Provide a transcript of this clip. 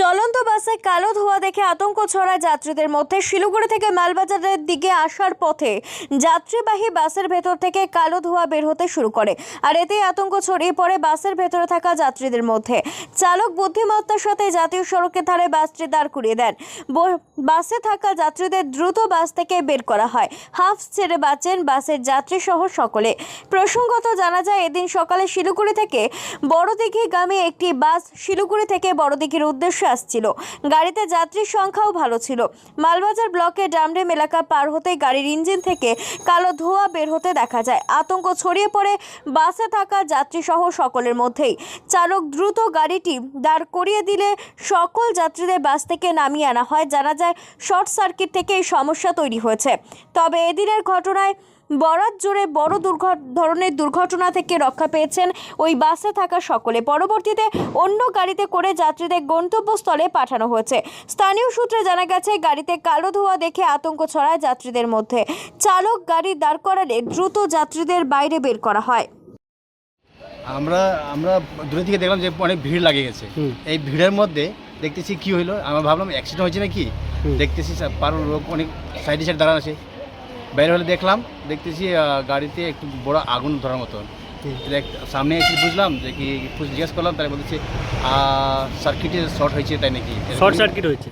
চলন্ত বাসে কালো ধোঁয়া দেখে আতঙ্ক ছড়ায় যাত্রীদের মধ্যে। শিলিগুড়ি থেকে মালবাজারের দিকে আসার পথে যাত্রীবাহী বাসের ভেতর থেকে কালো ধোঁয়া বের হতে শুরু করে, আর এতেই আতঙ্ক ছড়িয়ে পড়ে বাসের ভেতরে থাকা যাত্রীদের মধ্যে। চালক বুদ্ধিমত্তার সাথে জাতীয় সড়কের ধারে বাসটি দাঁড় করিয়ে দেন। বাসে থাকা যাত্রীদের দ্রুত বাস থেকে বের করা হয়। হাফ ছেড়ে বাঁচেন বাসের যাত্রী সহ সকলে। প্রসঙ্গত জানা যায়, এদিন সকালে শিলিগুড়ি থেকে বড়দিঘিগামী একটি বাস শিলিগুড়ি থেকে বড়দিঘির উদ্দেশ্যে আসছিল। গাড়িতে যাত্রীর সংখ্যাও ভালো ছিল। মালবাজার ব্লকে ডামডেম এলাকা পার হতে গাড়ির ইঞ্জিন থেকে কালো ধোঁয়া বের হতে দেখা যায়। আতঙ্ক ছড়িয়ে পড়ে বাসে থাকা যাত্রী সহ সকলের মধ্যেই। চালক দ্রুত গাড়িটি দাঁড় করিয়ে দিলে সকল যাত্রীদের বাস থেকে নামিয়ে আনা হয়। জানা যায়, শর্ট সার্কিট থেকে এই সমস্যা তৈরি হয়েছে। তবে এদিনের ঘটনায় বরাত জুড়ে বড় ধরনের দুর্ঘটনা থেকে রক্ষা পেয়েছেন ওই বাসে থাকা সকলে। পরবর্তীতে অন্য গাড়িতে করে যাত্রীদের গন্তব্যস্থলে পাঠানো হয়েছে। স্থানীয় সূত্রে জানা গেছে গাড়িতে কালো ধোয়া দেখে আতঙ্ক ছড়ায় যাত্রীদের মধ্যে। চালক গাড়ি দাঁড় করালে দ্রুত যাত্রীদের বাইরে বের করা হয়। আমরা আমরা দূরে থেকে দেখলাম যে অনেক ভিড় লাগে গেছে। এই ভিড়ের মধ্যে দেখতেছি কি হইল আমরা ভাবলাম অ্যাক্সিডেন্ট হয়েছে নাকি? দেখতেছি পারো লোক অনেক সাইডে সাইড দাঁড়ানো আছে। বাইরে হলে দেখলাম দেখতেছি গাড়িতে একটু বড় আগুন ধরার মতন। সামনে এসে বুঝলাম যে কি জিজ্ঞেস করলাম তাই বলছে সার্কিটে শর্ট হয়েছে তাই নাকি? শর্ট সার্কিট হয়েছে।